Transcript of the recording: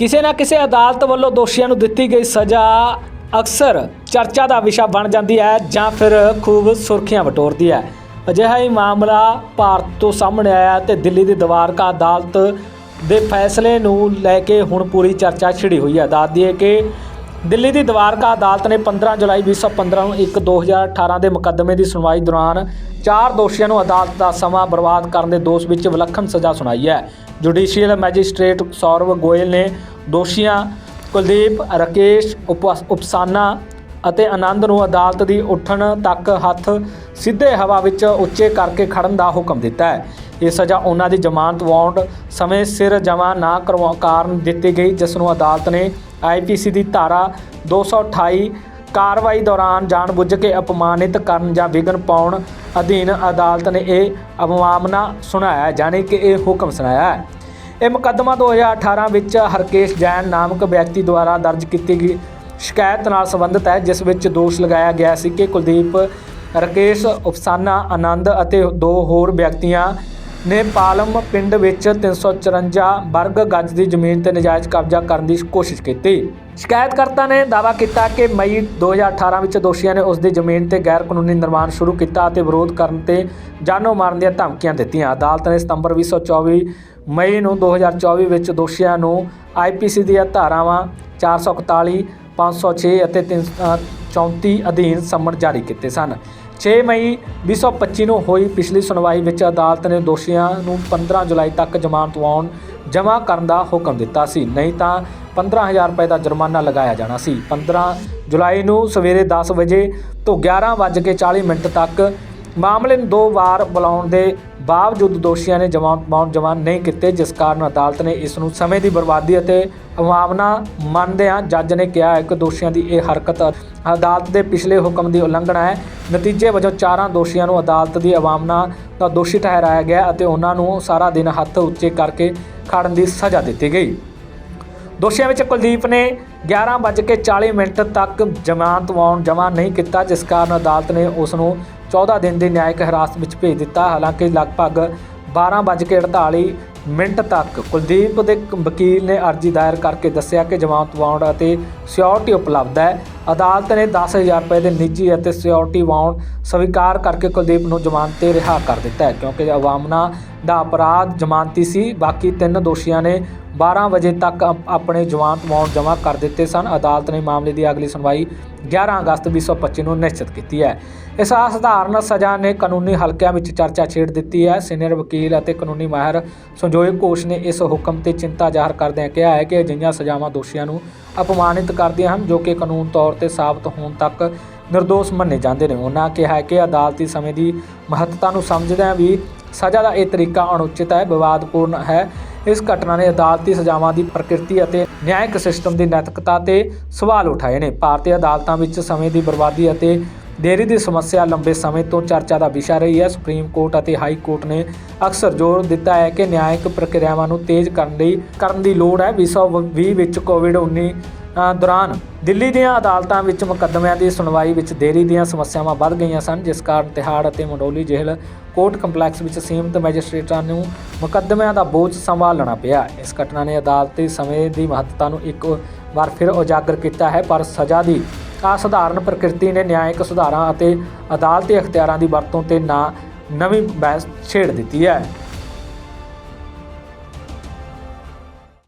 ਕਿਸੇ ਨਾ ਕਿਸੇ ਅਦਾਲਤ ਵੱਲੋਂ ਦੋਸ਼ੀਆਂ ਨੂੰ ਦਿੱਤੀ ਗਈ ਸਜ਼ਾ ਅਕਸਰ ਚਰਚਾ ਦਾ ਵਿਸ਼ਾ ਬਣ ਜਾਂਦੀ ਹੈ ਜਾਂ ਫਿਰ ਖੂਬ ਸੁਰਖੀਆਂ ਵਟੋਰਦੀ ਹੈ। ਅਜਿਹਾ ਹੀ ਮਾਮਲਾ ਭਾਰਤ ਤੋਂ ਸਾਹਮਣੇ ਆਇਆ ਤੇ ਦਿੱਲੀ ਦੀ ਦਵਾਰਕਾ ਅਦਾਲਤ ਦੇ ਫੈਸਲੇ ਨੂੰ ਲੈ ਕੇ ਹੁਣ ਪੂਰੀ ਚਰਚਾ ਛਿੜੀ ਹੋਈ ਹੈ। ਦੱਸ ਦਈਏ ਕਿ ਦਿੱਲੀ ਦੀ ਦਵਾਰਕਾ ਅਦਾਲਤ ਨੇ 15 ਜੁਲਾਈ 2015 ਨੂੰ ਇੱਕ 2018 ਦੇ ਮੁਕੱਦਮੇ ਦੀ ਸੁਣਵਾਈ ਦੌਰਾਨ ਚਾਰ ਦੋਸ਼ੀਆਂ ਨੂੰ ਅਦਾਲਤ ਦਾ ਸਮਾਂ ਬਰਬਾਦ ਕਰਨ ਦੇ ਦੋਸ਼ ਵਿੱਚ ਵਿਲੱਖਣ ਸਜ਼ਾ ਸੁਣਾਈ ਹੈ। ਜੁਡੀਸ਼ੀਅਲ ਮੈਜਿਸਟ੍ਰੇਟ ਸੌਰਵ ਗੋਇਲ ਨੇ ਦੋਸ਼ੀਆਂ ਕੁਲਦੀਪ ਰਕੇਸ਼ ਉਪ- ਉਪਸਾਨਾ ਅਤੇ ਆਨੰਦ ਨੂੰ ਅਦਾਲਤ ਦੀ ਉੱਠਣ ਤੱਕ ਹੱਥ ਸਿੱਧੇ ਹਵਾ ਵਿੱਚ ਉੱਚੇ ਕਰਕੇ ਖੜਨ ਦਾ ਹੁਕਮ ਦਿੱਤਾ ਹੈ। ਇਹ ਸਜ਼ਾ ਉਹਨਾਂ ਦੀ ਜ਼ਮਾਨਤ ਵਾਰੰਟ ਸਮੇਂ ਸਿਰ ਜਮ੍ਹਾਂ ਨਾ ਕਰਵਾਉਣ ਕਾਰਨ ਦਿੱਤੀ ਗਈ ਜਿਸ ਨੂੰ ਅਦਾਲਤ ਨੇ ਆਈਪੀਸੀ ਦੀ ਧਾਰਾ 228 ਕਾਰਵਾਈ ਦੌਰਾਨ ਜਾਣਬੁੱਝ ਕੇ ਅਪਮਾਨਿਤ ਕਰਨ ਜਾਂ ਵਿਘਨ ਪਾਉਣ ਅਧੀਨ ਅਦਾਲਤ ਨੇ ਇਹ ਅਵਮਾਨਨਾ ਸੁਣਾਇਆ ਹੈ, ਕਿ ਇਹ ਹੁਕਮ ਸੁਣਾਇਆ ਹੈ। ਇਹ ਮੁਕੱਦਮਾ 2018 ਵਿੱਚ ਹਰਕੇਸ਼ ਜੈਨ ਨਾਮਕ ਵਿਅਕਤੀ ਦੁਆਰਾ ਦਰਜ ਕੀਤੀ ਗਈ ਸ਼ਿਕਾਇਤ ਨਾਲ ਸੰਬੰਧਿਤ ਹੈ, ਜਿਸ ਵਿੱਚ ਦੋਸ਼ ਲਗਾਇਆ ਗਿਆ ਸੀ ਕਿ ਕੁਲਦੀਪ, ਰਕੇਸ਼ ਉਫਸਾਨਾ ਆਨੰਦ ਅਤੇ ਦੋ ਹੋਰ ਵਿਅਕਤੀਆਂ ਨੇ ਪਾਲਮ ਪਿੰਡ ਵਿੱਚ 354 ਵਰਗ ਗੱਜ ਦੀ ਜ਼ਮੀਨ ਤੇ ਨਜਾਇਜ਼ ਕਬਜ਼ਾ ਕਰਨ ਦੀ ਕੋਸ਼ਿਸ਼ ਕੀਤੀ। ਸ਼ਿਕਾਇਤਕਰਤਾ ਨੇ ਦਾਅਵਾ ਕੀਤਾ ਕਿ ਮਈ 2018 ਵਿੱਚ ਦੋਸ਼ੀਆਂ ਨੇ ਉਸ ਦੀ ਜ਼ਮੀਨ ਤੇ ਗੈਰ ਕਾਨੂੰਨੀ ਨਿਰਮਾਣ ਸ਼ੁਰੂ ਕੀਤਾ ਅਤੇ ਵਿਰੋਧ ਕਰਨ ਤੇ ਜਾਨੋਂ ਮਾਰਨ ਦੀਆਂ ਧਮਕੀਆਂ ਦਿੱਤੀਆਂ। ਅਦਾਲਤ ਨੇ ਸਤੰਬਰ 2024 ਮਈ ਨੂੰ 2024 ਵਿੱਚ ਦੋਸ਼ੀਆਂ ਨੂੰ ਆਈਪੀਸੀ ਦੀਆਂ ਧਾਰਾਵਾਂ 441 506 ਅਤੇ 334 ਅਧੀਨ ਸੰਮਨ ਜਾਰੀ ਕੀਤੇ ਸਨ। 6 ਮਈ 2025 ਨੂੰ ਹੋਈ ਪਿਛਲੀ ਸੁਣਵਾਈ ਵਿੱਚ ਅਦਾਲਤ ਨੇ ਦੋਸ਼ੀਆਂ ਨੂੰ 15 ਜੁਲਾਈ ਤੱਕ ਜ਼ਮਾਨਤ ਵਾਰੰਟ ਜਮ੍ਹਾਂ ਕਰਨ ਦਾ ਹੁਕਮ ਦਿੱਤਾ ਸੀ। ਨਹੀਂ ਤਾਂ 15000 ਰੁਪਏ ਦਾ ਜੁਰਮਾਨਾ ਲਗਾਇਆ ਜਾਣਾ ਸੀ। 15 ਜੁਲਾਈ ਨੂੰ ਸਵੇਰੇ 10 ਵਜੇ ਤੋਂ 11:40 ਮਿੰਟ ਤੱਕ ਮਾਮਲੇ ਨੂੰ ਦੋ ਵਾਰ ਬੁਲਾਉਣ ਦੇ ਬਾਵਜੂਦ ਦੋਸ਼ੀਆਂ ਨੇ ਜਮਾਨਤ ਬਾਉਂਡ ਜਮ੍ਹਾਂ ਨਹੀਂ ਕੀਤੇ, ਜਿਸ ਕਾਰਨ ਅਦਾਲਤ ਨੇ ਇਸ ਨੂੰ ਸਮੇਂ ਦੀ ਬਰਬਾਦੀ ਅਤੇ ਅਵਾਮਨਾ ਮੰਨਦਿਆਂ ਜੱਜ ਨੇ ਕਿਹਾ ਹੈ ਕਿ ਦੋਸ਼ੀਆਂ ਦੀ ਇਹ ਹਰਕਤ ਅਦਾਲਤ ਦੇ ਪਿਛਲੇ ਹੁਕਮ ਦੀ ਉਲੰਘਣਾ ਹੈ। ਨਤੀਜੇ ਵਜੋਂ ਚਾਰਾਂ ਦੋਸ਼ੀਆਂ ਨੂੰ ਅਦਾਲਤ ਦੀ ਅਵਾਮਨਾ ਦਾ ਦੋਸ਼ੀ ਠਹਿਰਾਇਆ ਗਿਆ ਅਤੇ ਉਹਨਾਂ ਨੂੰ ਸਾਰਾ ਦਿਨ ਹੱਥ ਉੱਚੇ ਕਰਕੇ ਖੜਨ ਦੀ ਸਜ਼ਾ ਦਿੱਤੀ ਗਈ। ਦੋਸ਼ੀਆਂ ਵਿੱਚ ਕੁਲਦੀਪ ਨੇ 11:40 ਮਿੰਟ ਤੱਕ ਜ਼ਮਾਨਤ ਵਾਰੰਟ ਜਮ੍ਹਾਂ ਨਹੀਂ ਕੀਤਾ, ਜਿਸ ਕਾਰਨ ਅਦਾਲਤ ਨੇ ਉਸ ਨੂੰ 14 ਦਿਨ ਦੀ ਨਿਆਇਕ ਹਿਰਾਸਤ ਵਿੱਚ ਭੇਜ ਦਿੱਤਾ। ਹਾਲਾਂਕਿ ਲਗਭਗ 12:48 ਮਿੰਟ ਤੱਕ ਕੁਲਦੀਪ ਦੇ ਵਕੀਲ ਨੇ ਅਰਜ਼ੀ ਦਾਇਰ ਕਰਕੇ ਦੱਸਿਆ ਕਿ ਜ਼ਮਾਨਤ ਵਾਰੰਟ ਅਤੇ ਸਿਕਿਉਰਿਟੀ ਉਪਲਬਧ ਹੈ। ਅਦਾਲਤ ਨੇ 10000 ਰੁਪਏ ਦੇ ਨਿੱਜੀ ਅਤੇ ਸਿਕਿਉਰਿਟੀ ਵਾਰੰਟ ਸਵੀਕਾਰ ਕਰਕੇ ਕੁਲਦੀਪ ਨੂੰ ਜ਼ਮਾਨਤ ਤੇ ਰਿਹਾ ਕਰ ਦਿੱਤਾ ਹੈ, ਕਿਉਂਕਿ ਅਵਾਮਨਾ ਦਾ ਅਪਰਾਧ ਜ਼ਮਾਨਤੀ ਸੀ। ਬਾਕੀ ਤਿੰਨ ਦੋਸ਼ੀਆਂ ਨੇ 12 ਵਜੇ ਤੱਕ ਆਪਣੇ ਜ਼ਮਾਨਤ ਵਾਰੰਟ ਜਮ੍ਹਾਂ ਕਰ ਦਿੱਤੇ ਸਨ। ਅਦਾਲਤ ਨੇ ਮਾਮਲੇ ਦੀ ਅਗਲੀ ਸੁਣਵਾਈ 11 ਅਗਸਤ 2025 ਨੂੰ ਨਿਸ਼ਚਿਤ ਕੀਤੀ ਹੈ। ਇਸ ਅਸਧਾਰਨ ਸਜ਼ਾ ਨੇ ਕਾਨੂੰਨੀ ਹਲਕਿਆਂ ਵਿੱਚ ਚਰਚਾ ਛੇੜ ਦਿੱਤੀ ਹੈ। ਸੀਨੀਅਰ ਵਕੀਲ ਅਤੇ ਕਾਨੂੰਨੀ ਮਾਹਿਰ ਸੰਜੋਏ ਘੋਸ਼ ਨੇ ਇਸ ਹੁਕਮ ਤੇ ਚਿੰਤਾ ਜ਼ਾਹਰ ਕਰਦਿਆਂ ਕਿਹਾ ਹੈ ਕਿ ਅਜਿਹੀਆਂ ਸਜ਼ਾਵਾਂ ਦੋਸ਼ੀਆਂ ਨੂੰ ਅਪਮਾਨਿਤ ਕਰਦੀਆਂ ਹਨ, ਜੋ ਕਿ ਕਾਨੂੰਨ ਤੌਰ ਤੇ ਸਾਬਤ ਹੋਣ ਤੱਕ ਨਿਰਦੋਸ਼ ਮੰਨੇ ਜਾਂਦੇ ਨੇ। ਉਹਨਾਂ ਕਿਹਾ ਕਿ ਅਦਾਲਤੀ ਸਮੇਂ ਦੀ ਮਹੱਤਤਾ ਨੂੰ ਸਮਝਦਿਆਂ ਵੀ ਸਜ਼ਾ ਦਾ ਇਹ ਤਰੀਕਾ ਅਣਉਚਿਤ ਹੈ, ਵਿਵਾਦਪੂਰਨ ਹੈ। ਇਸ ਘਟਨਾ ਨੇ ਅਦਾਲਤੀ ਸਜ਼ਾਵਾਂ ਦੀ ਪ੍ਰਕਿਰਤੀ ਅਤੇ ਨਿਆਇਕ ਸਿਸਟਮ ਦੀ ਨੈਤਿਕਤਾ ਤੇ ਸਵਾਲ ਉਠਾਏ ਨੇ। ਭਾਰਤੀ ਅਦਾਲਤਾਂ ਵਿੱਚ ਸਮੇਂ ਦੀ ਬਰਬਾਦੀ ਅਤੇ ਦੇਰੀ ਦੀ ਸਮੱਸਿਆ ਲੰਬੇ ਸਮੇਂ ਤੋਂ ਚਰਚਾ ਦਾ ਵਿਸ਼ਾ ਰਹੀ ਹੈ। ਸੁਪਰੀਮ ਕੋਰਟ ਅਤੇ ਹਾਈ ਕੋਰਟ ਨੇ ਅਕਸਰ ਜ਼ੋਰ ਦਿੱਤਾ ਹੈ ਕਿ ਨਿਆਇਕ ਪ੍ਰਕਿਰਿਆਵਾਂ ਨੂੰ ਤੇਜ਼ ਕਰਨ ਲਈ, ਕਰਨ ਦੀ ਲੋੜ ਹੈ। 2020 ਵਿੱਚ ਕੋਵਿਡ-19 ਦੌਰਾਨ ਦਿੱਲੀ ਦੀਆਂ ਅਦਾਲਤਾਂ ਵਿੱਚ ਮੁਕੱਦਮਿਆਂ ਦੀ ਸੁਣਵਾਈ ਵਿੱਚ ਦੇਰੀ ਦੀਆਂ ਸਮੱਸਿਆਵਾਂ ਵੱਧ ਗਈਆਂ ਸਨ, ਜਿਸ ਕਾਰਨ ਤਿਹਾੜ ਅਤੇ ਮੰਡੋਲੀ ਜੇਲ੍ਹ ਕੋਰਟ ਕੰਪਲੈਕਸ ਵਿੱਚ ਸੀਮਤ ਮੈਜਿਸਟ੍ਰੇਟਾਂ ਨੂੰ ਮੁਕੱਦਮਿਆਂ ਦਾ ਬੋਝ ਸੰਭਾਲਣਾ ਪਿਆ। ਇਸ ਘਟਨਾ ਨੇ ਅਦਾਲਤੀ ਸਮੇਂ ਦੀ ਮਹੱਤਤਾ ਨੂੰ ਇੱਕ ਵਾਰ ਫਿਰ ਉਜਾਗਰ ਕੀਤਾ ਹੈ, ਪਰ ਸਜ਼ਾ ਦੀ ਅਸਾਧਾਰਨ ਪ੍ਰਕਿਰਤੀ ਨੇ ਨਿਆਇਕ ਸੁਧਾਰਾਂ ਅਤੇ ਅਦਾਲਤੀ ਅਖਤਿਆਰਾਂ ਦੀ ਵਰਤੋਂ ਤੇ ਨਾ ਨਵੀਂ ਬਹਿਸ ਛੇੜ ਦਿੱਤੀ ਹੈ।